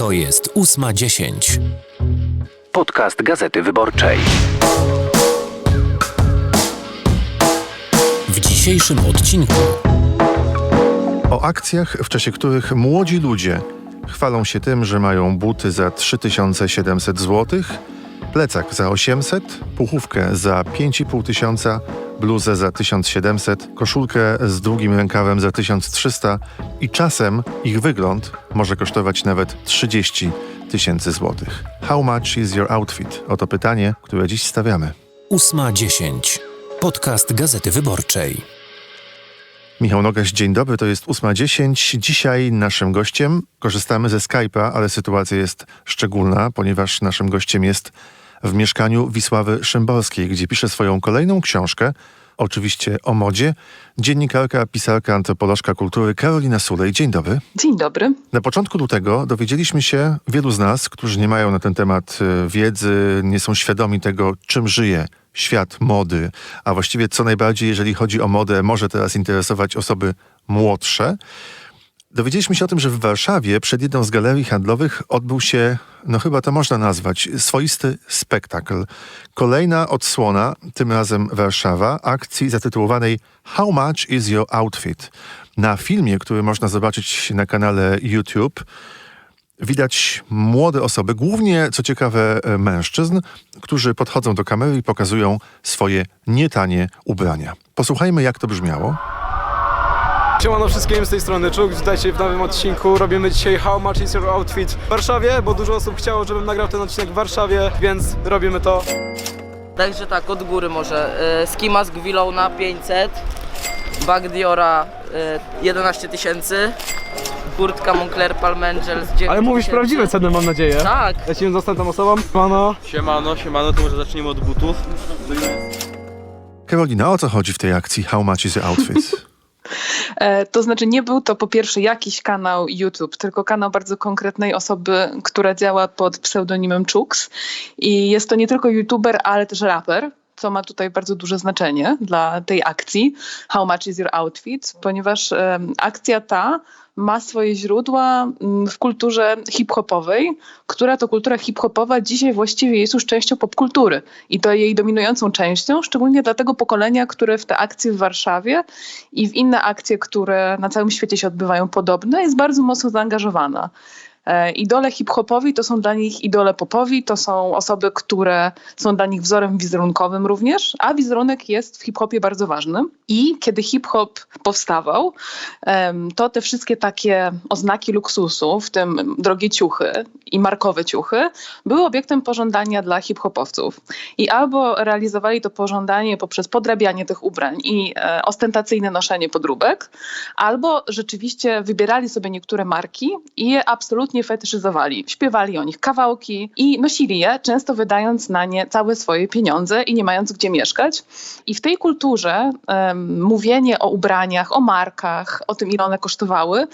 To jest ósma dziesięć. Podcast Gazety Wyborczej. W dzisiejszym odcinku O akcjach, w czasie których młodzi ludzie chwalą się tym, że mają buty za 3700 zł, plecak za 800, puchówkę za 5500 tysiąca, bluzę za 1700, koszulkę z długim rękawem za 1300 i czasem ich wygląd może kosztować nawet 30 tysięcy złotych. How much is your outfit? Oto pytanie, które dziś stawiamy. ósma dziesięć. Podcast Gazety Wyborczej. Michał Nogaś, dzień dobry, to jest 8.10. Dzisiaj naszym gościem korzystamy ze Skype'a, ale sytuacja jest szczególna, ponieważ naszym gościem jest w mieszkaniu Wisławy Szymborskiej, gdzie pisze swoją kolejną książkę, oczywiście o modzie, dziennikarka, pisarka, antropolożka kultury Karolina Sulej. Dzień dobry. Dzień dobry. Na początku lutego dowiedzieliśmy się, wielu z nas, którzy nie mają na ten temat e, wiedzy, nie są świadomi tego, czym żyje świat mody, a właściwie co najbardziej, jeżeli chodzi o modę, może teraz interesować osoby młodsze. Dowiedzieliśmy się o tym, że w Warszawie przed jedną z galerii handlowych odbył się, no chyba to można nazwać, swoisty spektakl. Kolejna odsłona, tym razem Warszawa, akcji zatytułowanej How much is your outfit? Na filmie, który można zobaczyć na kanale YouTube, widać młode osoby, głównie, co ciekawe, e, mężczyzn, którzy podchodzą do kamery i pokazują swoje nietanie ubrania. Posłuchajmy, jak to brzmiało. Siemano wszystkim, z tej strony Czuk, witajcie w nowym odcinku. Robimy dzisiaj How much is your outfit w Warszawie, bo dużo osób chciało, żebym nagrał ten odcinek w Warszawie, więc robimy to. Także tak, od góry może. Y, Ski Mask Willow 500, Bag Diora y, 11 tysięcy, kurtka Moncler Palmangel z 9 Ale mówisz tysięcy. prawdziwe ceny, mam nadzieję. Tak. Lecimy z następną osobą. Pano. Siemano, siemano, to może zaczniemy od butów. Karolina, o co chodzi w tej akcji How much is your outfit? E, to znaczy, nie był to po pierwsze jakiś kanał YouTube, tylko kanał bardzo konkretnej osoby, która działa pod pseudonimem Chux. I jest to nie tylko YouTuber, ale też raper. Co ma tutaj bardzo duże znaczenie dla tej akcji, How much is your outfit? Ponieważ em, akcja ta ma swoje źródła mm, w kulturze hip-hopowej, która to kultura hip-hopowa dzisiaj właściwie jest już częścią popkultury i to jej dominującą częścią, szczególnie dla tego pokolenia, które w te akcje w Warszawie i w inne akcje, które na całym świecie się odbywają podobne, jest bardzo mocno zaangażowana. E, Idole hip-hopowi to są dla nich idole popowi, to są osoby, które są dla nich wzorem wizerunkowym również, a wizerunek jest w hip-hopie bardzo ważny. I kiedy hip-hop powstawał, to te wszystkie takie oznaki luksusu, w tym drogie ciuchy i markowe ciuchy, były obiektem pożądania dla hip-hopowców. I albo realizowali to pożądanie poprzez podrabianie tych ubrań i e, ostentacyjne noszenie podróbek, albo rzeczywiście wybierali sobie niektóre marki i je absolutnie fetyszyzowali. Śpiewali o nich kawałki i nosili je, często wydając na nie całe swoje pieniądze i nie mając gdzie mieszkać. I w tej kulturze em, mówienie o ubraniach, o markach, o tym, ile one kosztowały,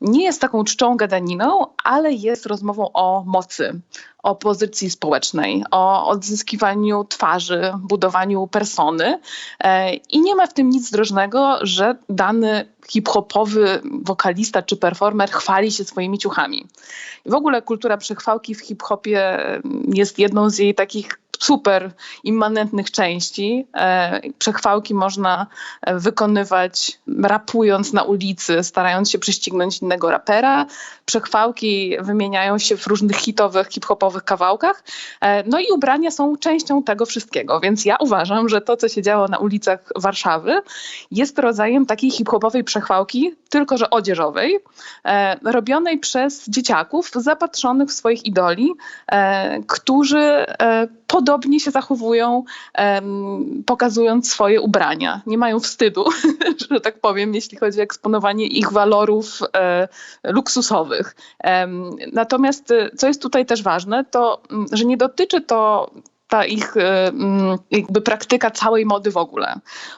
nie jest taką czczą gadaniną, ale jest rozmową o mocy, o pozycji społecznej, o odzyskiwaniu twarzy, budowaniu persony. E, I nie ma w tym nic drożnego, że dany hip-hopowy wokalista czy performer chwali się swoimi ciuchami. W ogóle kultura przechwałki w hip-hopie mm, jest jedną z jej takich super immanentnych części. E, Przechwałki można e, wykonywać rapując na ulicy, starając się prześcignąć innego rapera. Przechwałki wymieniają się w różnych hitowych, hip-hopowych kawałkach. E, No i ubrania są częścią tego wszystkiego, więc ja uważam, że to, co się działo na ulicach Warszawy, jest rodzajem takiej hip-hopowej przechwałki, tylko że odzieżowej, robionej przez dzieciaków zapatrzonych w swoich idoli, którzy e, podobnie się zachowują, em, pokazując swoje ubrania. Nie mają wstydu, że tak powiem, jeśli chodzi o eksponowanie ich walorów e, luksusowych. Natomiast e, co jest tutaj też ważne, to że nie dotyczy to ta ich e, mm, jakby praktyka całej mody w ogóle.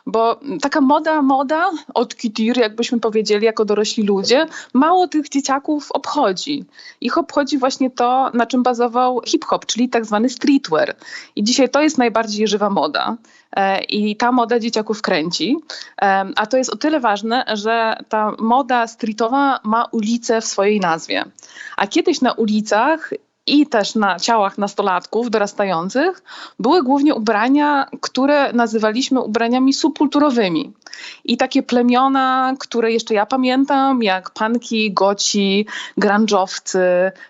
Bo taka moda, moda od kitir, jakbyśmy powiedzieli, jako dorośli ludzie, mało tych dzieciaków obchodzi. Ich obchodzi właśnie to, na czym bazował hip-hop, czyli tak zwany streetwear. I dzisiaj to jest najbardziej żywa moda. E, I ta moda dzieciaków kręci. Em, A to jest o tyle ważne, że ta moda streetowa ma ulicę w swojej nazwie. A kiedyś na ulicach i też na ciałach nastolatków dorastających były głównie ubrania, które nazywaliśmy ubraniami subkulturowymi. I takie plemiona, które jeszcze ja pamiętam, jak panki, goci, grunge'owcy,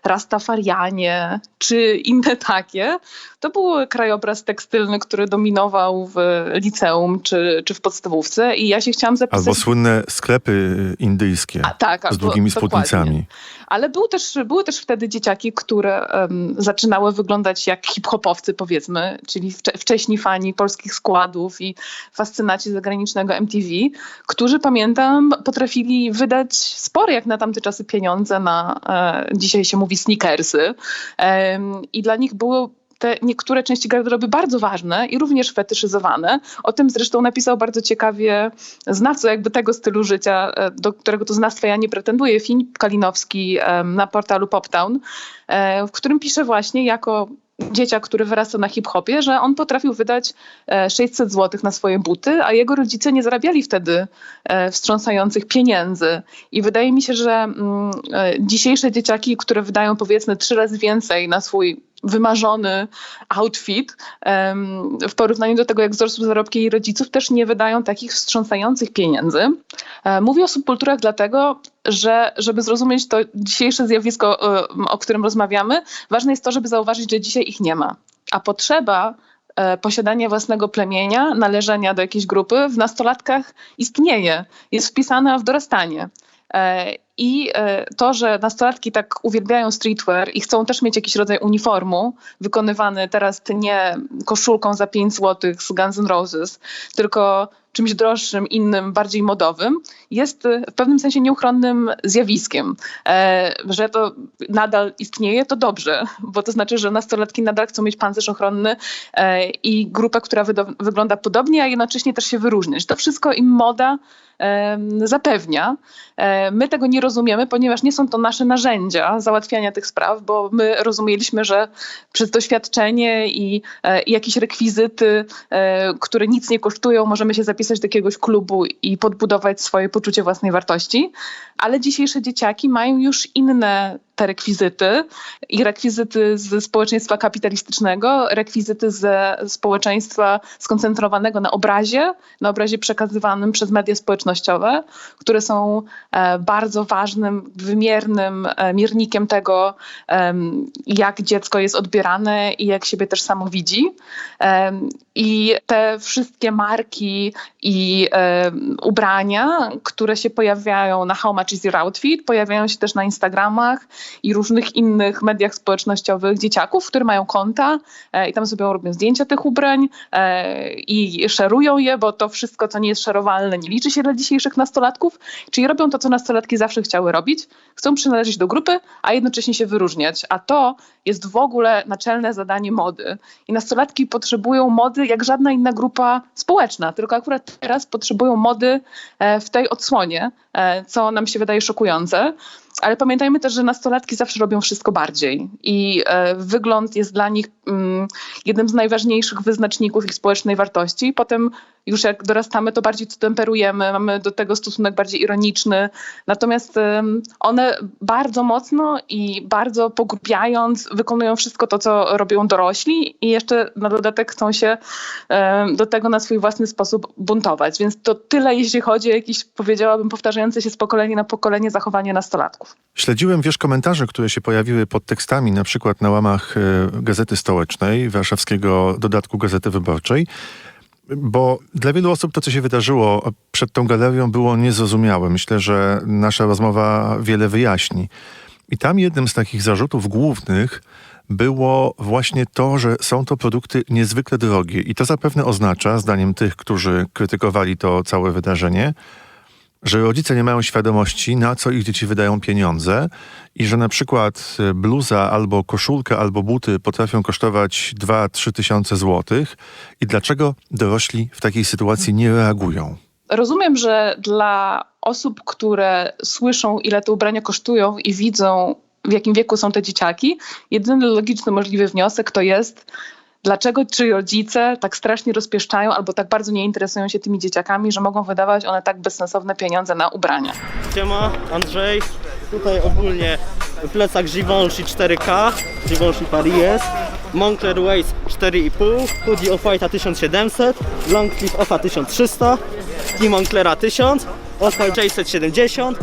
rastafarianie czy inne takie, to był krajobraz tekstylny, który dominował w liceum czy, czy w podstawówce i ja się chciałam zapisać... Albo słynne sklepy indyjskie A, tak, z albo- długimi spódnicami. Ale był też, były też wtedy dzieciaki, które em, zaczynały wyglądać jak hip-hopowcy, powiedzmy, czyli wcze- wcześni fani polskich składów i fascynaci zagranicznego MTV, którzy pamiętam, potrafili wydać spore jak na tamte czasy pieniądze na, e, dzisiaj się mówi, sneakersy. Em, I dla nich było te niektóre części garderoby bardzo ważne i również fetyszyzowane. O tym zresztą napisał bardzo ciekawie znawca jakby tego stylu życia, e, do którego to znawstwa ja nie pretenduję, Filip Kalinowski na portalu Poptown, e, w którym pisze właśnie jako dzieciak, który wyrasta na hip-hopie, że on potrafił wydać e, 600 zł na swoje buty, a jego rodzice nie zarabiali wtedy e, wstrząsających pieniędzy. I wydaje mi się, że mm, e, dzisiejsze dzieciaki, które wydają powiedzmy trzy razy więcej na swój wymarzony outfit w porównaniu do tego, jak wzrosły zarobki jej rodziców, też nie wydają takich wstrząsających pieniędzy. E, Mówię o subkulturach dlatego, że żeby zrozumieć to dzisiejsze zjawisko, e, o którym rozmawiamy, ważne jest to, żeby zauważyć, że dzisiaj ich nie ma. A potrzeba e, posiadania własnego plemienia, należenia do jakiejś grupy w nastolatkach istnieje, jest wpisana w dorastanie. I e, to, że nastolatki tak uwielbiają streetwear i chcą też mieć jakiś rodzaj uniformu, wykonywany teraz nie koszulką za 5 zł z Guns N' Roses, tylko czymś droższym, innym, bardziej modowym, jest e, w pewnym sensie nieuchronnym zjawiskiem. E, Że to nadal istnieje, to dobrze, bo to znaczy, że nastolatki nadal chcą mieć pancerz ochronny e, i grupę, która wygląda podobnie, a jednocześnie też się wyróżniać. To wszystko im moda zapewnia. E, My tego nie rozumiemy, ponieważ nie są to nasze narzędzia załatwiania tych spraw, bo my rozumieliśmy, że przez doświadczenie i, i jakieś rekwizyty, które nic nie kosztują, możemy się zapisać do jakiegoś klubu i podbudować swoje poczucie własnej wartości. Ale dzisiejsze dzieciaki mają już inne te rekwizyty i rekwizyty z społeczeństwa kapitalistycznego, rekwizyty ze społeczeństwa skoncentrowanego na obrazie, na obrazie przekazywanym przez media społecznościowe, które są e, bardzo ważnym, wymiernym e, miernikiem tego, em, jak dziecko jest odbierane i jak siebie też samo widzi. I te wszystkie marki i ubrania, które się pojawiają na How Much Is Your Outfit, pojawiają się też na Instagramach i różnych innych mediach społecznościowych dzieciaków, które mają konta e, i tam sobie robią zdjęcia tych ubrań e, i szerują je, bo to wszystko, co nie jest szerowalne, nie liczy się dla dzisiejszych nastolatków, czyli robią to, co nastolatki zawsze chciały robić. Chcą przynależeć do grupy, a jednocześnie się wyróżniać. A to jest w ogóle naczelne zadanie mody. I nastolatki potrzebują mody jak żadna inna grupa społeczna, tylko akurat teraz potrzebują mody e, w tej odsłonie, co nam się wydaje szokujące. Ale pamiętajmy też, że nastolatki zawsze robią wszystko bardziej i e, wygląd jest dla nich mm, jednym z najważniejszych wyznaczników ich społecznej wartości. Potem już jak dorastamy, to bardziej to temperujemy, mamy do tego stosunek bardziej ironiczny. Natomiast one bardzo mocno i bardzo pogrubiając wykonują wszystko to, co robią dorośli i jeszcze na dodatek chcą się do tego na swój własny sposób buntować. Więc to tyle, jeśli chodzi o jakieś, powiedziałabym, powtarzające się z pokolenia na pokolenie zachowanie nastolatków. Śledziłem, wiesz, komentarze, które się pojawiły pod tekstami, na przykład na łamach e, Gazety Stołecznej, warszawskiego dodatku Gazety Wyborczej, bo dla wielu osób to, co się wydarzyło przed tą galerią, było niezrozumiałe. Myślę, że nasza rozmowa wiele wyjaśni. I tam jednym z takich zarzutów głównych było właśnie to, że są to produkty niezwykle drogie. I to zapewne oznacza, zdaniem tych, którzy krytykowali to całe wydarzenie, że rodzice nie mają świadomości, na co ich dzieci wydają pieniądze i że na przykład e, bluza albo koszulka albo buty potrafią kosztować 2-3 tysiące złotych i dlaczego dorośli w takiej sytuacji nie reagują. Rozumiem, że dla osób, które słyszą, ile te ubrania kosztują i widzą, w jakim wieku są te dzieciaki, jedyny logiczny możliwy wniosek to jest, dlaczego czy rodzice tak strasznie rozpieszczają albo tak bardzo nie interesują się tymi dzieciakami, że mogą wydawać one tak bezsensowne pieniądze na ubrania. Siema, Andrzej. Tutaj ogólnie plecak Givenchy 4K, Givenchy Paris jest. Moncler Waist 4,5, hoodie Off-White'a 1700, long sleeve Offa 1300, i Monclera 1000, Oscar 670,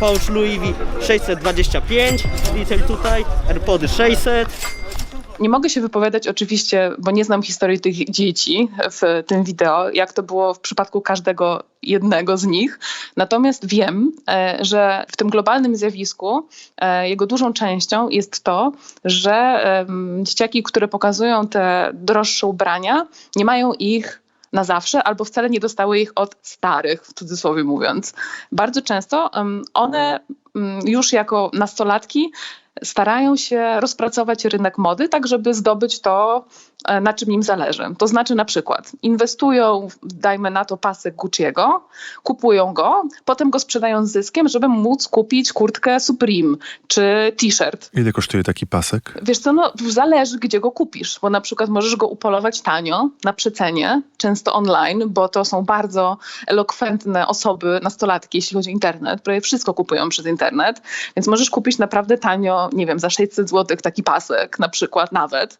pouch Louis V 625, detail tutaj, AirPody 600, Nie mogę się wypowiadać oczywiście, bo nie znam historii tych dzieci w tym wideo, jak to było w przypadku każdego jednego z nich. Natomiast wiem, e, że w tym globalnym zjawisku e, jego dużą częścią jest to, że dzieciaki, które pokazują te droższe ubrania, nie mają ich na zawsze, albo wcale nie dostały ich od starych, w cudzysłowie mówiąc. Bardzo często one mm, już jako nastolatki starają się rozpracować rynek mody, tak żeby zdobyć to, e, na czym im zależy. To znaczy na przykład inwestują, dajmy na to pasek Gucci'ego, kupują go, potem go sprzedają z zyskiem, żeby móc kupić kurtkę Supreme czy t-shirt. Ile kosztuje taki pasek? Wiesz co, no zależy gdzie go kupisz, bo na przykład możesz go upolować tanio, na przecenie, często online, bo to są bardzo elokwentne osoby, nastolatki, jeśli chodzi o internet, prawie wszystko kupują przez internet, więc możesz kupić naprawdę tanio, nie wiem, za 600 zł taki pasek na przykład nawet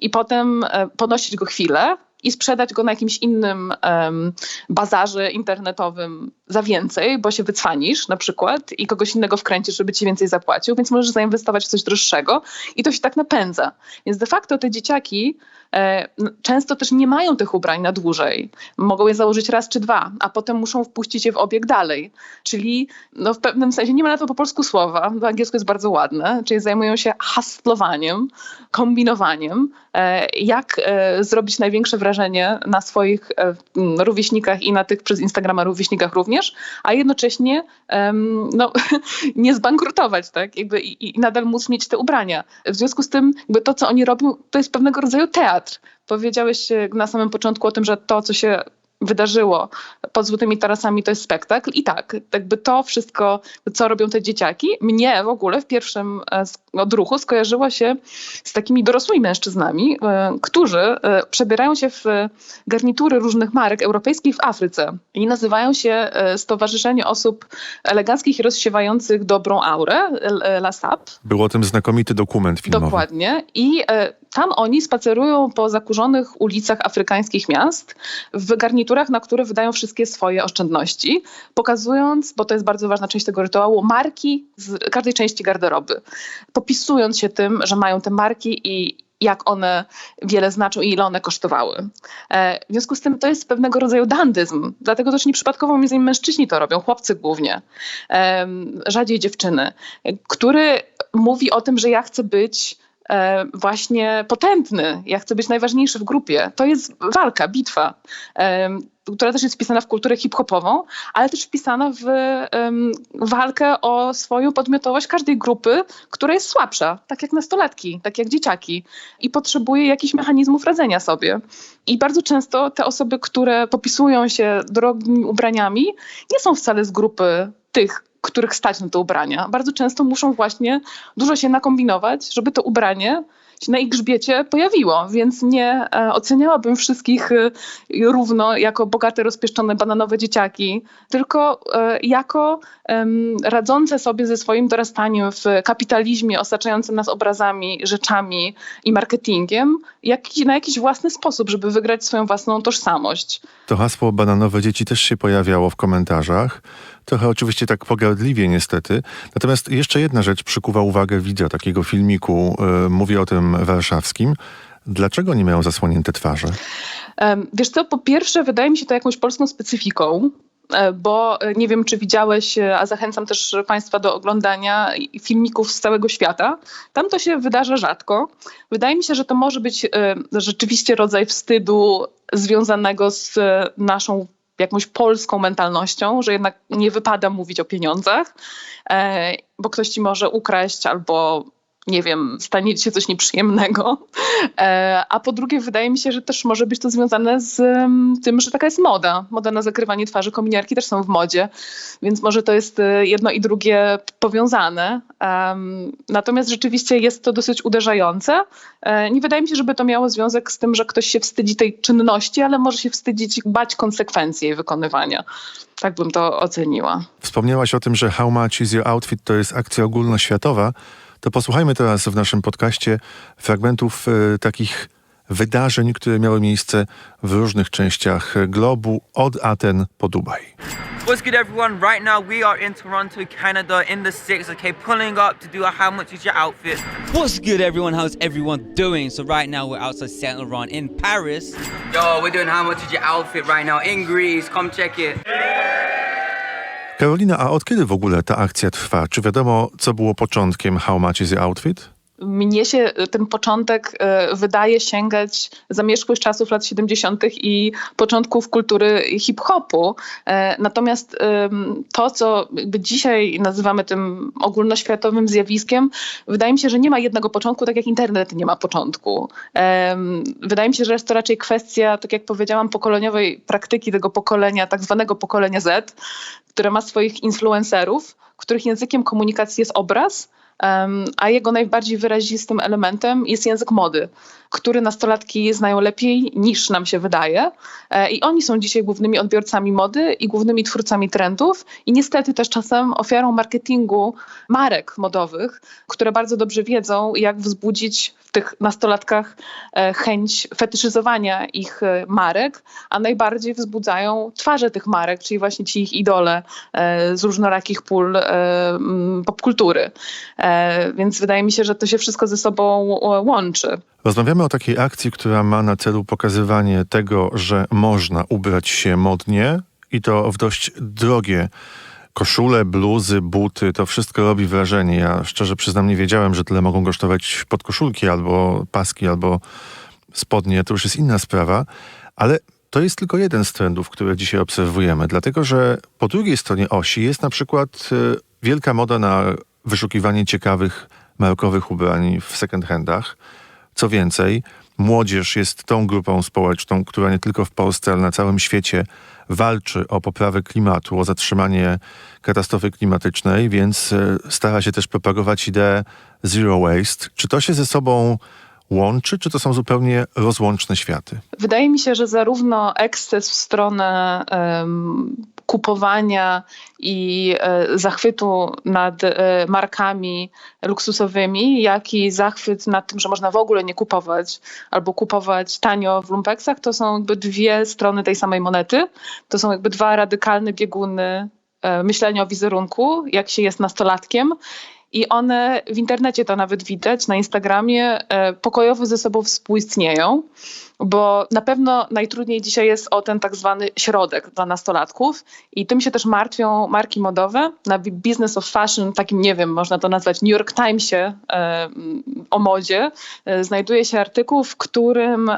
i potem e, ponosić go chwilę, i sprzedać go na jakimś innym em, bazarze internetowym za więcej, bo się wycwanisz na przykład i kogoś innego wkręcisz, żeby ci więcej zapłacił, więc możesz zainwestować w coś droższego i to się tak napędza. Więc de facto te dzieciaki e, często też nie mają tych ubrań na dłużej. Mogą je założyć raz czy dwa, a potem muszą wpuścić je w obieg dalej. Czyli no, w pewnym sensie, nie ma na to po polsku słowa, po angielsku jest bardzo ładne, czyli zajmują się hustlowaniem, kombinowaniem, e, jak e, zrobić największe wrażenie na swoich e, rówieśnikach i na tych przez Instagrama rówieśnikach również, a jednocześnie no, nie zbankrutować, tak? Jakby i, i nadal móc mieć te ubrania. W związku z tym jakby to, co oni robią, to jest pewnego rodzaju teatr. Powiedziałeś e, na samym początku o tym, że to, co się wydarzyło pod Złotymi Tarasami, to jest spektakl. I tak, jakby to wszystko, co robią te dzieciaki, mnie w ogóle w pierwszym e, odruchu skojarzyło się z takimi dorosłymi mężczyznami, e, którzy e, przebierają się w garnitury różnych marek europejskich w Afryce i nazywają się Stowarzyszenie Osób Eleganckich i Rozsiewających Dobrą Aurę, LASAP. Był o tym znakomity dokument filmowy. Dokładnie. I tam oni spacerują po zakurzonych ulicach afrykańskich miast w garniturach, na które wydają wszystkie swoje oszczędności, pokazując, bo to jest bardzo ważna część tego rytuału, marki z każdej części garderoby. Popisując się tym, że mają te marki i jak one wiele znaczą i ile one kosztowały. E, w związku z tym to jest pewnego rodzaju dandyzm. Dlatego też nieprzypadkowo między innymi mężczyźni to robią, chłopcy głównie, rzadziej dziewczyny, który mówi o tym, że ja chcę być właśnie potętny, ja chcę być najważniejszy w grupie. To jest walka, bitwa, która też jest wpisana w kulturę hip-hopową, ale też wpisana w walkę o swoją podmiotowość każdej grupy, która jest słabsza, tak jak nastolatki, tak jak dzieciaki i potrzebuje jakichś mechanizmów radzenia sobie. I bardzo często te osoby, które popisują się drogimi ubraniami, nie są wcale z grupy tych, których stać na te ubrania. Bardzo często muszą właśnie dużo się nakombinować, żeby to ubranie się na ich grzbiecie pojawiło, więc nie e, oceniałabym wszystkich e, równo jako bogate, rozpieszczone bananowe dzieciaki, tylko e, jako radzące sobie ze swoim dorastaniem w kapitalizmie osaczającym nas obrazami, rzeczami i marketingiem jaki, na jakiś własny sposób, żeby wygrać swoją własną tożsamość. To hasło bananowe dzieci też się pojawiało w komentarzach. Trochę oczywiście tak pogardliwie niestety. Natomiast jeszcze jedna rzecz przykuwa uwagę widza takiego filmiku, y, mówię o tym warszawskim. Dlaczego nie mają zasłonięte twarze? Wiesz co, po pierwsze wydaje mi się to jakąś polską specyfiką, e, bo e, nie wiem, czy widziałeś, a zachęcam też Państwa do oglądania filmików z całego świata. Tam to się wydarza rzadko. Wydaje mi się, że to może być rzeczywiście rodzaj wstydu związanego z naszą jakąś polską mentalnością, że jednak nie wypada mówić o pieniądzach, e, bo ktoś ci może ukraść albo nie wiem, stanie się coś nieprzyjemnego. E, a po drugie, wydaje mi się, że też może być to związane z tym, że taka jest moda. Moda na zakrywanie twarzy, kominiarki też są w modzie, więc może to jest e, jedno i drugie powiązane. Natomiast rzeczywiście jest to dosyć uderzające. E, nie wydaje mi się, żeby to miało związek z tym, że ktoś się wstydzi tej czynności, ale może się wstydzić, bać konsekwencji jej wykonywania. Tak bym to oceniła. Wspomniałaś o tym, że How Much Is Your Outfit to jest akcja ogólnoświatowa. To posłuchajmy teraz w naszym podcaście fragmentów e, takich wydarzeń, które miały miejsce w różnych częściach globu, od Aten po Dubaj. What's good, everyone? Right now, we are in Toronto, Canada, in the six. Okay, pulling up to do a how much is your outfit? What's good, everyone? How's everyone doing? So right now we're outside Saint Laurent in Paris. Yo, we're doing how much is your outfit right now in Greece. Come check it. Karolina, a od kiedy w ogóle ta akcja trwa? Czy wiadomo, co było początkiem How Much Is Your Outfit? Mnie się ten początek e, wydaje sięgać zamierzchłych czasów lat 70. i początków kultury hip-hopu. E, Natomiast to, co dzisiaj nazywamy tym ogólnoświatowym zjawiskiem, wydaje mi się, że nie ma jednego początku, tak jak internet nie ma początku. Wydaje mi się, że jest to raczej kwestia, tak jak powiedziałam, pokoleniowej praktyki tego pokolenia, tak zwanego pokolenia Z, które ma swoich influencerów, których językiem komunikacji jest obraz, a jego najbardziej wyrazistym elementem jest język mody, który nastolatki znają lepiej niż nam się wydaje. E, I oni są dzisiaj głównymi odbiorcami mody i głównymi twórcami trendów i niestety też czasem ofiarą marketingu marek modowych, które bardzo dobrze wiedzą, jak wzbudzić w tych nastolatkach e, chęć fetyszyzowania ich e, marek, a najbardziej wzbudzają twarze tych marek, czyli właśnie ci ich idole e, z różnorakich pól popkultury. Więc wydaje mi się, że to się wszystko ze sobą łączy. Rozmawiamy o takiej akcji, która ma na celu pokazywanie tego, że można ubrać się modnie i to w dość drogie koszule, bluzy, buty. To wszystko robi wrażenie. Ja szczerze przyznam, nie wiedziałem, że tyle mogą kosztować podkoszulki albo paski, albo spodnie. To już jest inna sprawa, ale to jest tylko jeden z trendów, które dzisiaj obserwujemy, dlatego że po drugiej stronie osi jest na przykład y, wielka moda na wyszukiwanie ciekawych markowych ubrań w second handach. Co więcej, młodzież jest tą grupą społeczną, która nie tylko w Polsce, ale na całym świecie walczy o poprawę klimatu, o zatrzymanie katastrofy klimatycznej, więc e, stara się też propagować ideę zero waste. Czy to się ze sobą łączy, czy to są zupełnie rozłączne światy? Wydaje mi się, że zarówno eksces w stronę em, kupowania i e, zachwytu nad e, markami luksusowymi, jak i zachwyt nad tym, że można w ogóle nie kupować albo kupować tanio w lumpeksach, to są jakby dwie strony tej samej monety. To są jakby dwa radykalne bieguny e, myślenia o wizerunku, jak się jest nastolatkiem. I one w internecie to nawet widać, na Instagramie e, pokojowo ze sobą współistnieją, bo na pewno najtrudniej dzisiaj jest o ten tak zwany środek dla nastolatków i tym się też martwią marki modowe. Na Business of Fashion, takim nie wiem, można to nazwać New York Timesie e, mm, o modzie, e, znajduje się artykuł, w którym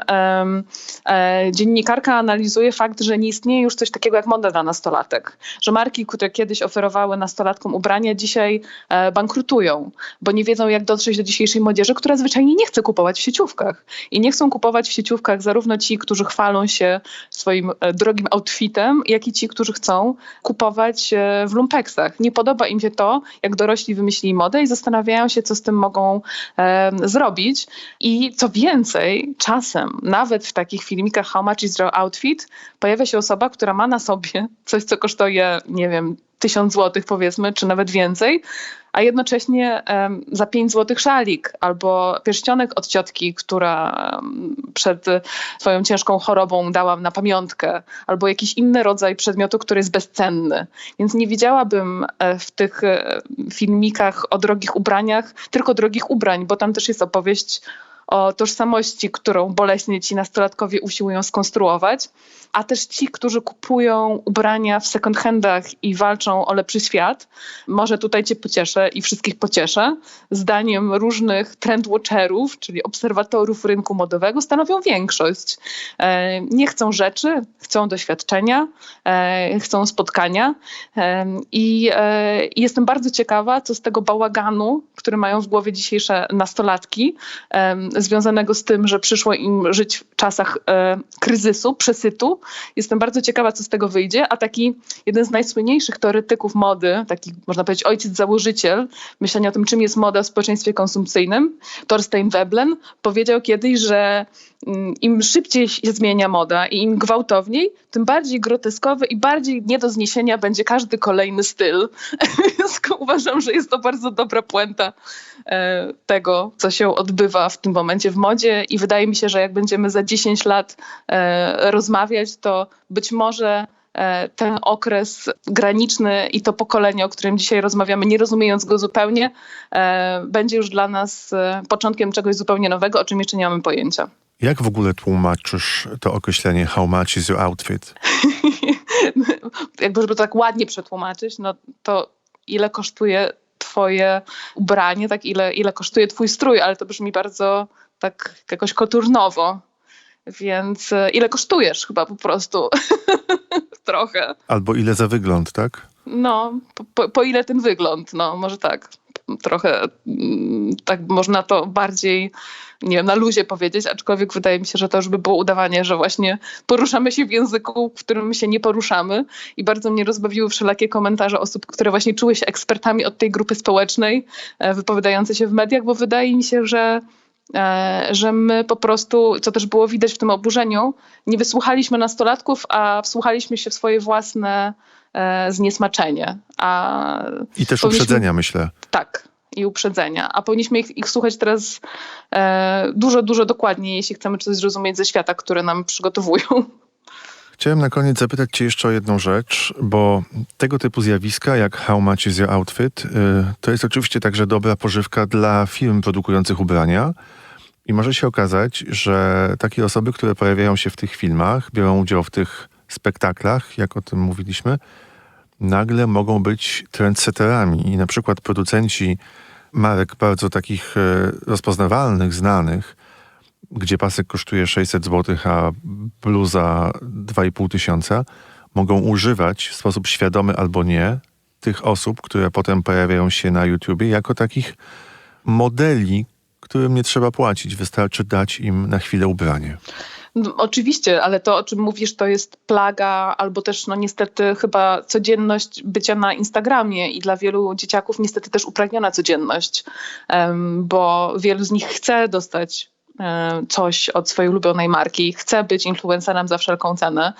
dziennikarka analizuje fakt, że nie istnieje już coś takiego jak moda dla nastolatek. Że marki, które kiedyś oferowały nastolatkom ubrania, dzisiaj e, bankrutują, bo nie wiedzą jak dotrzeć do dzisiejszej młodzieży, która zwyczajnie nie chce kupować w sieciówkach. I nie chcą kupować w sieciówkach zarówno ci, którzy chwalą się swoim e, drogim outfitem, jak i ci, którzy chcą kupować e, w lumpeksach. Nie podoba im się to, jak dorośli wymyślili modę i zastanawiają się, co z tym mogą e, zrobić. I co więcej, czasem, nawet w takich filmikach How much is your outfit, pojawia się osoba, która ma na sobie coś, co kosztuje, nie wiem, tysiąc złotych powiedzmy, czy nawet więcej, a jednocześnie za 5 złotych szalik albo pierścionek od ciotki, która przed swoją ciężką chorobą dała na pamiątkę, albo jakiś inny rodzaj przedmiotu, który jest bezcenny. Więc nie widziałabym e, w tych e, filmikach o drogich ubraniach tylko drogich ubrań, bo tam też jest opowieść o tożsamości, którą boleśnie ci nastolatkowie usiłują skonstruować, a też ci, którzy kupują ubrania w second handach i walczą o lepszy świat. Może tutaj cię pocieszę i wszystkich pocieszę. Zdaniem różnych trendwatcherów, czyli obserwatorów rynku modowego, stanowią większość. E, Nie chcą rzeczy, chcą doświadczenia, e, chcą spotkania e, i jestem bardzo ciekawa, co z tego bałaganu, który mają w głowie dzisiejsze nastolatki, związanego z tym, że przyszło im żyć w czasach e, kryzysu, przesytu. Jestem bardzo ciekawa, co z tego wyjdzie, a taki jeden z najsłynniejszych teoretyków mody, taki można powiedzieć ojciec założyciel myślenia o tym, czym jest moda w społeczeństwie konsumpcyjnym, Thorstein Veblen, powiedział kiedyś, że mm, im szybciej się zmienia moda i im gwałtowniej, tym bardziej groteskowy i bardziej nie do zniesienia będzie każdy kolejny styl. Uważam, że jest to bardzo dobra puenta e, tego, co się odbywa w tym momencie w modzie i wydaje mi się, że jak będziemy za 10 lat e, rozmawiać, to być może e, ten okres graniczny i to pokolenie, o którym dzisiaj rozmawiamy, nie rozumiejąc go zupełnie, e, będzie już dla nas początkiem czegoś zupełnie nowego, o czym jeszcze nie mamy pojęcia. Jak w ogóle tłumaczysz to określenie how much is your outfit? Jakby, żeby to tak ładnie przetłumaczyć, no to ile kosztuje twoje ubranie, tak ile, ile kosztuje twój strój, ale to brzmi bardzo tak jakoś koturnowo. Więc e, ile kosztujesz chyba po prostu trochę. Albo ile za wygląd, tak? No, po, po, ile ten wygląd, no może tak. Trochę mm, tak można to bardziej, nie wiem, na luzie powiedzieć, aczkolwiek wydaje mi się, że to już by było udawanie, że właśnie poruszamy się w języku, w którym się nie poruszamy i bardzo mnie rozbawiły wszelakie komentarze osób, które właśnie czuły się ekspertami od tej grupy społecznej, e, wypowiadające się w mediach, bo wydaje mi się, że e, że my po prostu, co też było widać w tym oburzeniu, nie wysłuchaliśmy nastolatków, a wsłuchaliśmy się w swoje własne e, zniesmaczenie. A I też powinniśmy- uprzedzenia, myślę. Tak, i uprzedzenia. A powinniśmy ich, ich słuchać teraz e, dużo, dużo dokładniej, jeśli chcemy coś zrozumieć ze świata, który nam przygotowują. Chciałem na koniec zapytać Cię jeszcze o jedną rzecz, bo tego typu zjawiska, jak How much is your outfit, y, to jest oczywiście także dobra pożywka dla firm produkujących ubrania. I może się okazać, że takie osoby, które pojawiają się w tych filmach, biorą udział w tych spektaklach, jak o tym mówiliśmy, nagle mogą być trendsetterami. I na przykład producenci marek bardzo takich e, rozpoznawalnych, znanych, gdzie pasek kosztuje 600 zł, a bluza 2,5 tysiąca, mogą używać w sposób świadomy albo nie tych osób, które potem pojawiają się na YouTubie, jako takich modeli, którym nie trzeba płacić. Wystarczy dać im na chwilę ubranie. Oczywiście, ale to, o czym mówisz, to jest plaga, albo też, no niestety, chyba codzienność bycia na Instagramie i dla wielu dzieciaków niestety też upragniona codzienność, bo wielu z nich chce dostać coś od swojej ulubionej marki, chce być influencerem za wszelką cenę.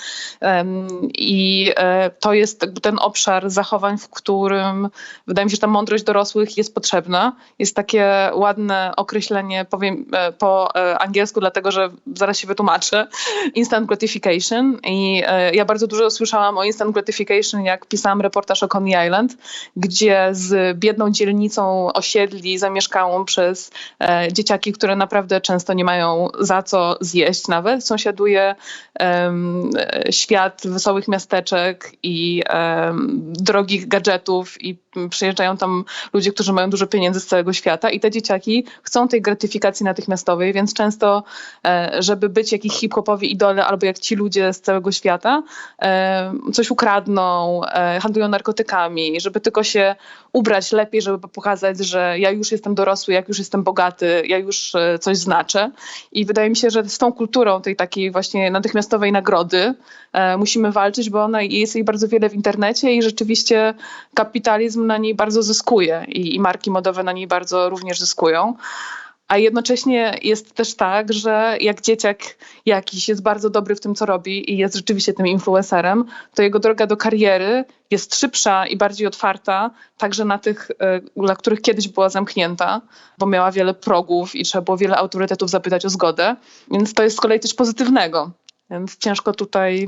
I e, to jest ten obszar zachowań, w którym wydaje mi się, że ta mądrość dorosłych jest potrzebna. Jest takie ładne określenie, powiem e, po e, angielsku, dlatego że zaraz się wytłumaczę. Instant gratification. I e, ja bardzo dużo słyszałam o instant gratification, jak pisałam reportaż o Coney Island, gdzie z biedną dzielnicą osiedli zamieszkałą przez e, dzieciaki, które naprawdę często nie mają za co zjeść nawet. Sąsiaduje e, świat wesołych miasteczek i em, drogich gadżetów i przyjeżdżają tam ludzie, którzy mają dużo pieniędzy z całego świata i te dzieciaki chcą tej gratyfikacji natychmiastowej, więc często, e, żeby być jak ich hip-hopowi idole albo jak ci ludzie z całego świata, e, coś ukradną, e, handlują narkotykami, żeby tylko się ubrać lepiej, żeby pokazać, że ja już jestem dorosły, jak już jestem bogaty, ja już coś znaczę. I wydaje mi się, że z tą kulturą tej takiej właśnie natychmiastowej nagrody e, musimy walczyć, bo ona jest jej bardzo wiele w internecie i rzeczywiście kapitalizm na niej bardzo zyskuje i, i marki modowe na niej bardzo również zyskują. A jednocześnie jest też tak, że jak dzieciak jakiś jest bardzo dobry w tym, co robi i jest rzeczywiście tym influencerem, to jego droga do kariery jest szybsza i bardziej otwarta, także na tych, e, dla których kiedyś była zamknięta, bo miała wiele progów i trzeba było wiele autorytetów zapytać o zgodę. Więc to jest z kolei coś pozytywnego. Więc ciężko tutaj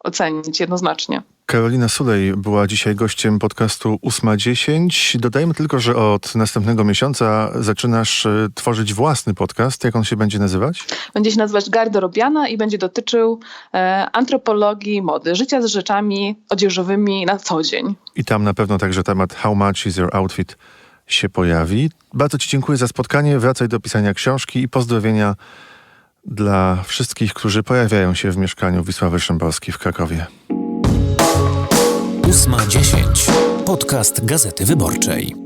ocenić jednoznacznie. Karolina Sulej była dzisiaj gościem podcastu 8.10. Dodajmy tylko, że od następnego miesiąca zaczynasz e, tworzyć własny podcast. Jak on się będzie nazywać? Będzie się nazywać Garderobiana i będzie dotyczył e, antropologii mody, życia z rzeczami odzieżowymi na co dzień. I tam na pewno także temat How much is your outfit się pojawi. Bardzo Ci dziękuję za spotkanie. Wracaj do pisania książki i pozdrowienia dla wszystkich, którzy pojawiają się w mieszkaniu Wisławy Szymborskiej w Krakowie. 8.10. Podcast Gazety Wyborczej.